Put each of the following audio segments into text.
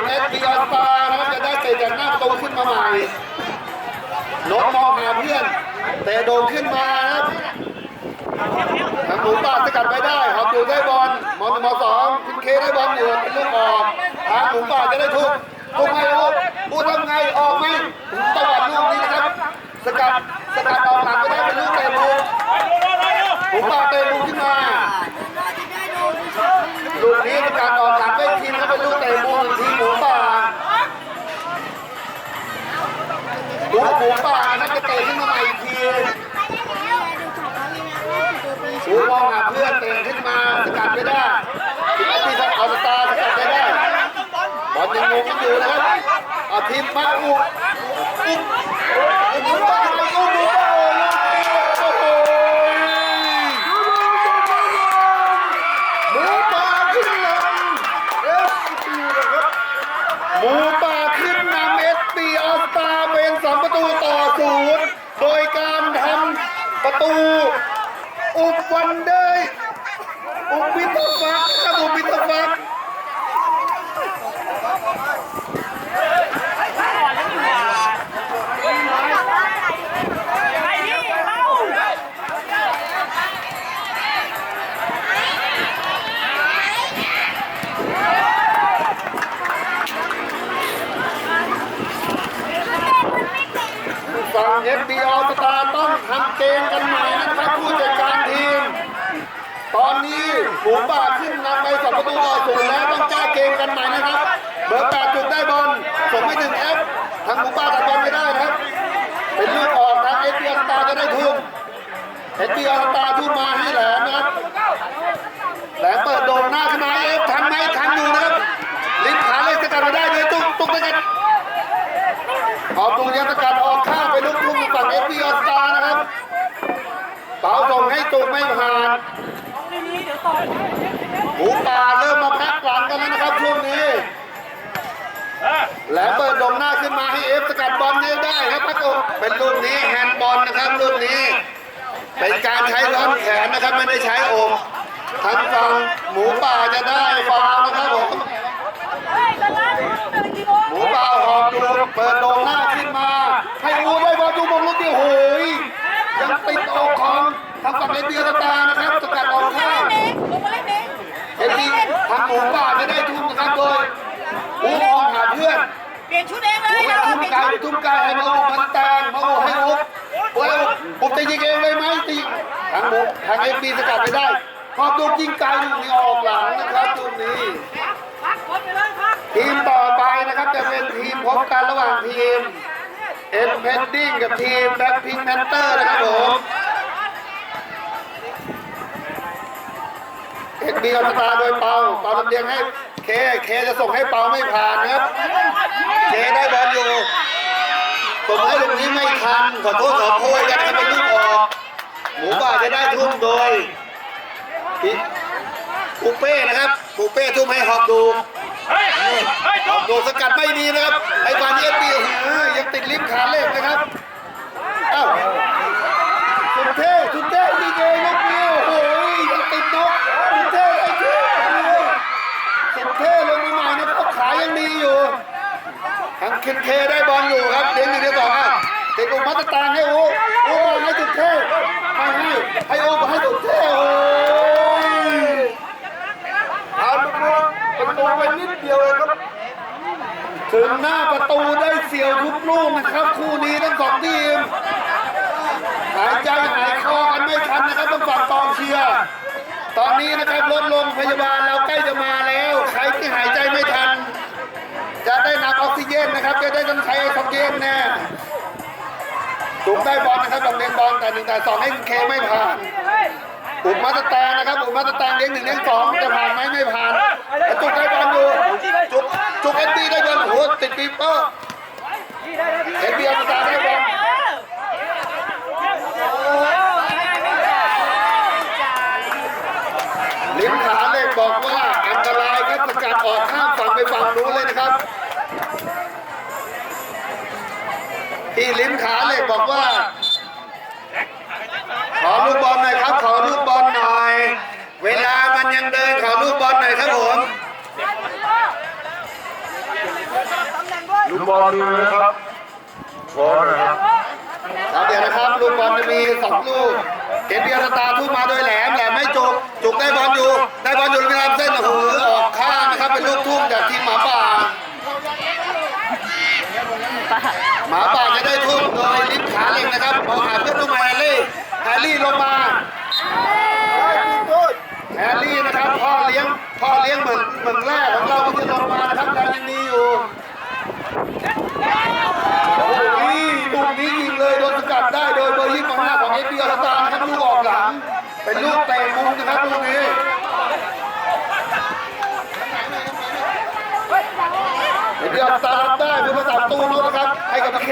ทีมเอสพีอาร์ตานะครับจะได้เตะจากหน้าประตูขึ้นมาใหม่นกมองหาเพื่อนแต่โดนขึ้นมาครับทางหมูป่าสกัดไม่ได้หอบอยู่ได้บอลมอนมอสองคุณเคได้บอลอยู่เป็นลูกออกทางหมูป่าจะได้ทุกทุกไงลูกพูดทำไงออกไหมตะวันลูกนี้นะครับ สกัดสกัดออกหลังไม่ได้เป็นลูกเตะมุมหมูป่าเตะมุมขึ้นมา ลูกนี้เป็นการออกหลังไม่ทีมก็เป็นลูกเตะมุมทีมหมูป่าดูหมูป่านะจะเตะขึ้นมาใหม่อีกทีหมูมองหาเพื่อนเตะขึ้นมาสกัดไม่ได้ทีมไอพีสักออสตาร์สกัดไม่ได้บอลยังงงกันอยู่นะครับ บ้าทีมมาอุกอุกหมูป่าไปอุกหมูป่าโอ้โห หมูป่าขึ้นนำเอสปีนะครับหมูป่าขึ้นนำเอสปีออสตาเป็นสองประตูต่อศูนย์โดยการทำประตู อุบวันเดย์อุบวิทฟักครับอุบวิทฟัก ไอ้นี่เข้า ฝั่งเอสปีออสตาต้องทำเกมกันใหม่นะครับผู้จัดการทีม ตอนนี้หมูป่าขึ้นนำไปสองประตูต่อศูนย์แล้วต้องแกันใหม่นะครับ เบอร์แปดจุดได้บอลส่งไม่ถึงเอฟทางหมูป่าตัดบอลไม่ได้นะครับ เป็นลูกออกทางเอสพีออสตาจะได้ทุ่มเอสพีออสตาทุ่มมาให้แหลมนะครับแหลมเปิดโด่งหน้าขึ้นมาเอฟทันไหมทันอยู่นะครับลิ้นขาเลยสกัดไม่ได้เลยตุ๊กตุ๊กสกัดออกตรงยังสกัดออกข้างไปลูกทุ่งฝั่งเอฟพีออสตานะครับเป๋าส่งให้ตุกไม่ผ่าน หมูป่าเริ่มมาแพักหลังกันแล้วนะครับช่วงนี้แหลมเปิดดงหน้าขึ้นมาให้เอฟสกัดบอลนี้ได้ครับพักอกเป็นลูกนี้แฮนด์บอลนะครับลูกนี้ เป็นการใช้ท่อนแขนนะครับไม่ได้ใช้อกทางฝั่งหมูป่าจะได้ฟาวนะครับผมหมูป่าหอบดูเปิดดงหน้าขึ้นมา ให้อูได้บอลดูบอลลูกเดียวโอ้ยยังติดอกของทางฝั่งเอเดียสตานะครับสกัดออกข้าง ทุ่มเปลี่ยนกายชุดทุ่มกายให้มาอูมันแตงมาอูให้อูโอ้ยอูจะยิงเองเลยไหมจะยิงทางหมูทางเอ็นดีสกัดไม่ได้พอดูยิงไกลลูกนี้ออกหลังนะครับลูกนี้ทีมต่อไปนะครับจะเป็นทีมพบกันระหว่างทีมเอ็นเพนดิ้งกับทีมแบ็คพิงแพนเตอร์นะครับผมเอ็นบีอัลตาโดยเปาเปาลำเลียงให้เค เคจะส่งให้เปาไม่ผ่านนะครับ เคได้บอลอยู่ ส่งให้ลูกนี้ไม่ทันขอโทษขอโพยกันให้เป็นลูกออกหมูป่าจะได้ทุ่มโดยปูเป้นะครับปูเป้ทุ่มให้หอบดูหออกโดนสกัดไม่ดีนะครับไอ้บานเอฟบียังติดลิฟต์ขาเล็บนะครับอ้าวดเท่สุดเท่ดีเจนกเดียวโอ้โหยังติดนกสุดเท่ไอ้เท่สุดเท่ลงมาใหม่นะครับขายังดีอยู่ทาง คินเคได้บอลอยู่ครับเลี้ยงหนึ่งเดียวต่ออะติดอุมัตตางให้โอ้โอ้ให้สุดเท่ให้ให้โอ้มาให้สุดเท่โอ้ยเอาประตูประตูไปนิดเดียวเองครับถึงหน้าประตูได้เสียวทุกลูกนะครับ คู่นี้ทั้งสองทีมหายใจหายคอกันไม่ทันนะครับต้องฝั่งกองเชียร์ตอนนี้นะครับรถโรงพยาบาลเราใกล้จะมาแล้ว ใครที่หายใจไม่ทัน ออกซิเจนนะครับจะได้ต้องใช้ออกซิเจนแน่ถูกได้บอลนะครับลงเลี้ยงบอลแต่หนึ่งแต่สองให้คุณเคไม่ผ่านอุกมาตะแตงนะครับอุกมาตะแตงเลี้ยงหนึ่งเลี้ยงสองจะผ่านไหมไม่ผ่านจุกได้บอลอยู่จุกจุกเอ็นดี้ได้บอลโอ้โหติดปีเปอร์เอ็นดีเอาตะแตงได้บอล บอกว่า ขอลูกบอลหน่อยครับ ขอลูกบอลหน่อย เวลามันยังเดินขอลูกบอลหน่อยครับผมลูกบอลมีไหมครับบอลนะครับครับเดี๋ยวนะครับ ลูกบอลจะมีสองลูกเห็นเบียร์สตาร์ทุ่มมาโดยแหลมแหลมไม่จุกจุกได้บอลอยู่ ได้บอลอยู่ในลำเส้นโอ้โหออกข้างนะครับเป็นลูกทุ่มจากทีมหมาป่า ป่ะ หมาป่าจะได้ทุ่มโดยลิ้นขาเหล็กนะครับมองหาเพื่อนลูกมาแฮร์รี่แฮ รี่ลงมาแฮร์รี่นะครับพ่อเลี้ยงพ่อเลี้ยงเหมือนเหมือนแรกของเราที่ลงมานะครับแรยังดีอยู่โอ้โหลูกนี้ยิงเลยโดนสกัดได้โดยเบอร์ยี่สิบห้าของเอฟบีอาร์ตานะครับลูกออกหลังเป็นลูกเตะมุมนะครับลูกนี้เอฟบีอาร์ตารับได้เป็นภาษาตูนนะครับให้กับเค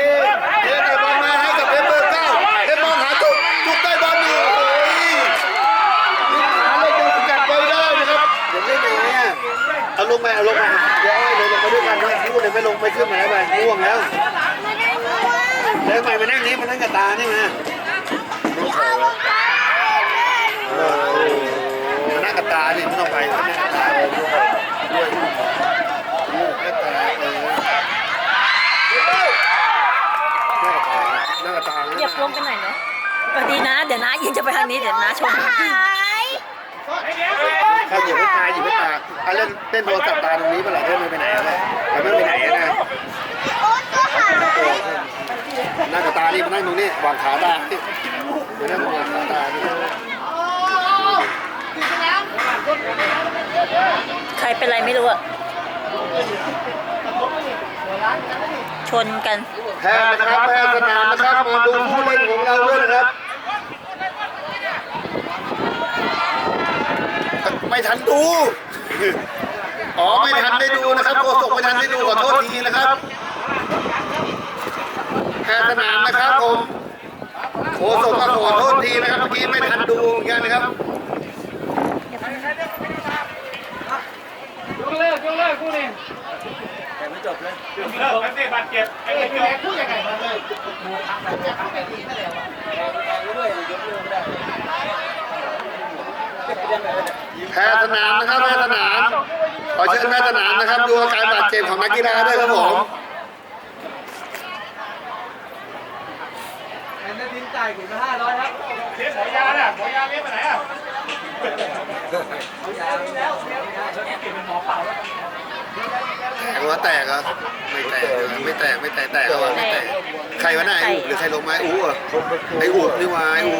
งไปเอาลงมาเดี๋ยวเอาเลยลงมาด้วยกันนะพูดเลยไม่ลงไม่ขึ้นมาแล้วไปง่วงแล้วแล้วไปมานั่งนี้มานั่งกับตานี่มาเออมานั่งกับตานี่ไม่ต้องไปมานั่งกับตาเลยด้วยกะตาเออนั่งกับตานั่งกับตาเหยียบลงไปหน่อยเนาะสวัสดีนะ เดี๋ยวนะยิงจะไปทางนี้เดี๋ยวนะชม ถ้าอยู่ไม่ตายอยู่ไม่ตายอะเล่นเล่นโทรศัพท์ตาตรงนี้เปะล่าเล่นไม่ไปไหนอะไรแต่ไม่ไปไหนอะนะนั่งกับตานี่มานั่งตรงนี้วางขาตานี่มานั่งวางขาตานี่ใครเป็นไรไม่รู้อะชนกัน แพ้นะครับแพ้สนามนะครับ มาดูผู้เล่นของเราด้วยนะครับ ไม่ทันดู อ๋อ ไม่ทันได้ดูนะครับโฆษกไม่ทันได้ดูขอโทษทีนะครับแพ้สนามนะครับผมโฆษกก็ขอโทษทีนะครับเมื่อกี้ไม่ทันดูเหมือนกันนะครับยกเลิกยกเลิกคู่นี้แพ้ สนามนะครับแม่สนามขอเชิญแม่สนามนะครับ ดูอาการบาดเจ็บของนักกีฬาด้วยครับผมแอนนาดินจ่ายถุงละห้าร้อยครับเลี้ยงหมอยาเนี่ยสายยาเลี้ยงไปไหนอะแตกว่าแตกเหรอไม่แตกไม่แตกไม่แตกแตกแล้วไม่แตกใครวะนายอูหรือใครลงไม้อู๋อะไออูนี่วาไอู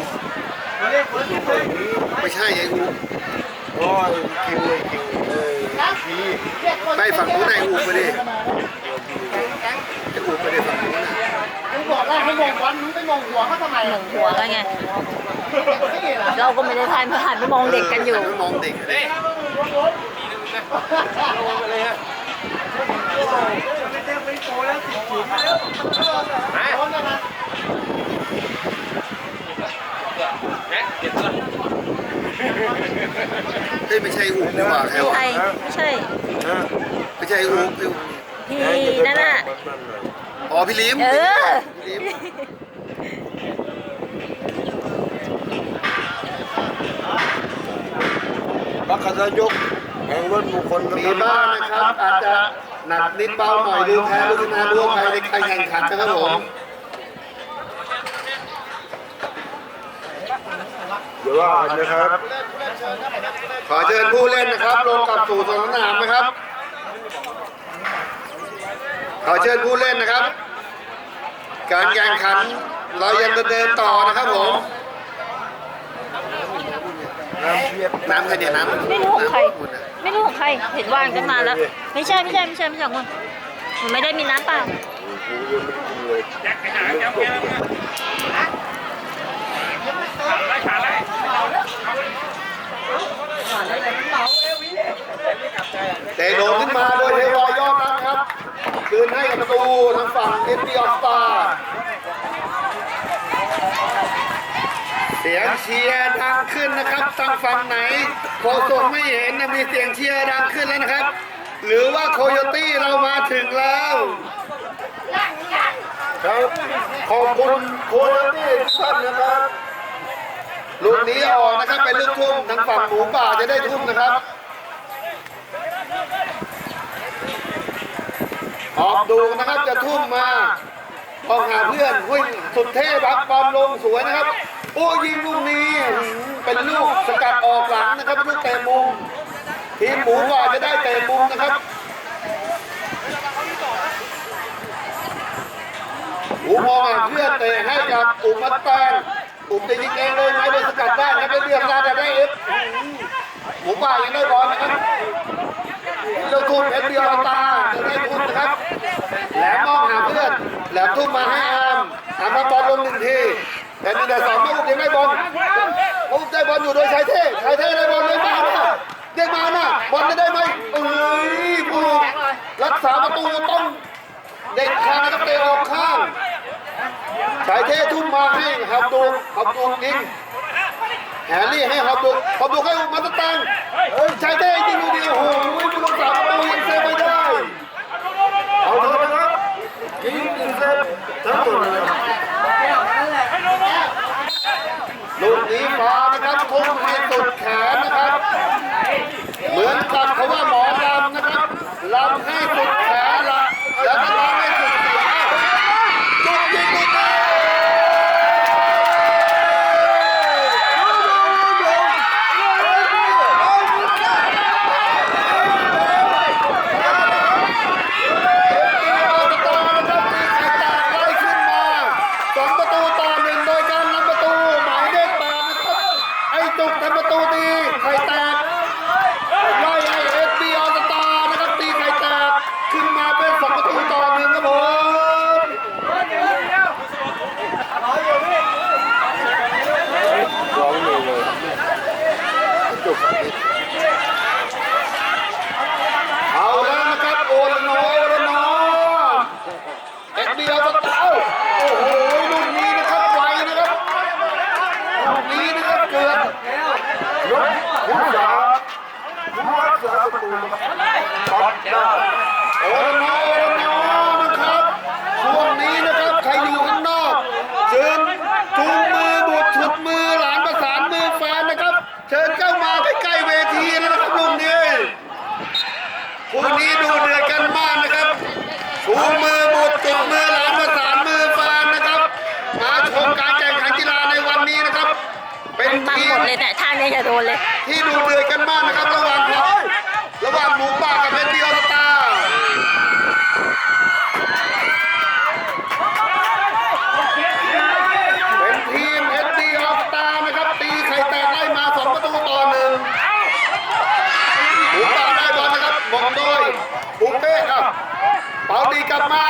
ไม่ใช่ไออู โอ้ยคิวเลยคิวเออคีไปฝั่งนู้นไอ้อู๋ไปดิไอ้อู๋ไปดิฝั่งนู้นน่ะบอกว่าให้มองบอลมึงไปมองหัวเขาทำไมหนึ่งหัวแล้วไง เราก็ไม่ได้ทานเพราะหันไปมองเด็กกันอยู่หัไปมองเด็กเลยเฮ้ ยไม่ใช่อู๋นี่หว่าใครวะใช่ไม่ใช่ ไม่ใช่อู๋ไอ้อู๋พี่นั่นน่ะ อ๋อพี่ลิมเออ พี่ลิมบัคคาายกแห่งรถบุคคลมีบ้างนะครับอาจจะหนักนิดเบาหน่อยดูแพ้ดูชนะร่วมไปในการแข่งขันนะครับผมเดี๋ยวว่ากันนะครับ ขอเชิญผู้เล่นนะครับ ลงกลับสู่สนามนะครับ ขอเชิญผู้เล่นนะครับ การแข่งขันเรายังดำเนินต่อนะครับผมน้ำน้ำใครเนี่ยน้ำไม่รู้ของใคร ไม่รู้ของใคร เห็นวางกันมาแล้ว ไม่ใช่ไม่ใช่ไม่ใช่ไม่ใช่ของมึงมันไม่ได้มีน้ำเปล่า เตะโดนขึ้นมาโดยเทวายอดรักครับ คืนให้กับประตูทางฝั่งเอฟบีออสตาเสียงเชียร์ดังขึ้นนะครับทางฝั่งไหนโคศกไม่เห็นนะมีเสียงเชียร์ดังขึ้นแล้วนะครับ หรือว่าโคโยตี้เรามาถึงแล้วครับขอบคุณโค้ชที่ทุกท่านนะครับ ลูกนี้ออกนะครับเป็นลูกทุ่มทางฝั่งหมูป่าจะได้ทุ่มนะครับ ออกดูนะครับจะทุ่มมาออกหาเพื่อนหุ้ยสุดเท่บักบอลลงสวยนะครับ โอ้ยิงลูกนี้เป็นลูกสกัดออกหลังนะครับลูกเตะมุมทีมหมูป่าจะได้เตะมุมนะครับหมูมองเพื่อนเตะให้กับอุมัตแตง อุมจะยิงเองเลยไหมเป็นสกัดได้นะเป็นเรื่องการได้เอฟหมูป่ายังได้บอลนะครับเราทุ่มเอ็ดเดียวตาจะได้ทุ่มนะครับแหลมมองหาเพื่อนแหลมทุ่มมาให้อามอามมาบอลลงหนึ่งทีแต่นึ่แต่สองไม่อุ้มยังได้บอลอุ้มได้บอลอยู่โดยชายเท่ชายเท่ได้บอลเลยมาเนี่ยเด้มาน่ะบอลจะได้ไหมเอ้ยผู้รักษาประตูต้องเด็กขาดนะครับเตะออกข้าง ชายเททุ่มมาให้หับตูหับตูยิงแฮร์รี่ให้ฮอบดุกฮอบดุกให้มาตตังเฮ้ยชายเต้ยิงลูดีโอ้โหผู้รักษาประตูยังเซฟไม่ได้เอาเถอะนะครับยิงอีกเซตทั้งหมดเลยลูกนี้ฟ้านะครับทุ่มให้สุดแขนนะครับ เหมือนกับเขาว่าหมอลำนะครับลำให้สุดแขนละแล้วก็ลำให้สุดเสียงจุดยิงลูกนี้เอาประตูนะครับตีไข่แตกไล่ขึ้นมาสองประตูต่อหนึ่งโดยการนำประตูหมายเลขแปดนะครับไอ้จุกทำประตูตีไข่แตก ไล่ไอเอสบีออสตาร์นะครับตีไข่แตกขึ้นมาเป็นสองประตูต่อหนึ่งครับผมเอาแล้วนะครับโอละนอโอละนอเอสบีออสตาร์โอ้โหลูกนี้นะครับไวนะครับ ลูกนี้นะครับเกิดยกผู้สาผู้รักษาประตูตัดได้โอ้โหโอ้โหนะครับช่วงนี้นะครับใครอยู่ข้างนอกเชิญจูงมือบุดฉุดมือหลานประสานมือแฟนนะครับ เชิญเข้ามาใกล้ๆเวทีแล้วนะครับลุงนี้คู่นี้ดูเดือดกันมากนะครับชูมือบุดจุดมือหลานประสานมือแฟนนะครับ มาชมการแข่งขันกีฬาในวันนี้นะครับ เป็น บังทีหมมดเลยเนี่ท่านี้จะโดนเลย ที่ดูเดือดกันมากนะครับ ระหว่างระหว่างหมูป่ากับเพชรดียวสตาเป็นทีมเพชรเดียวสตานะครับ ตีไข่แตกไล่มาสองประตูต่อหนึ่งหมูป่าได้บอลนะครับมองโดยปุ้งเป้ครับเปาดีกลับมา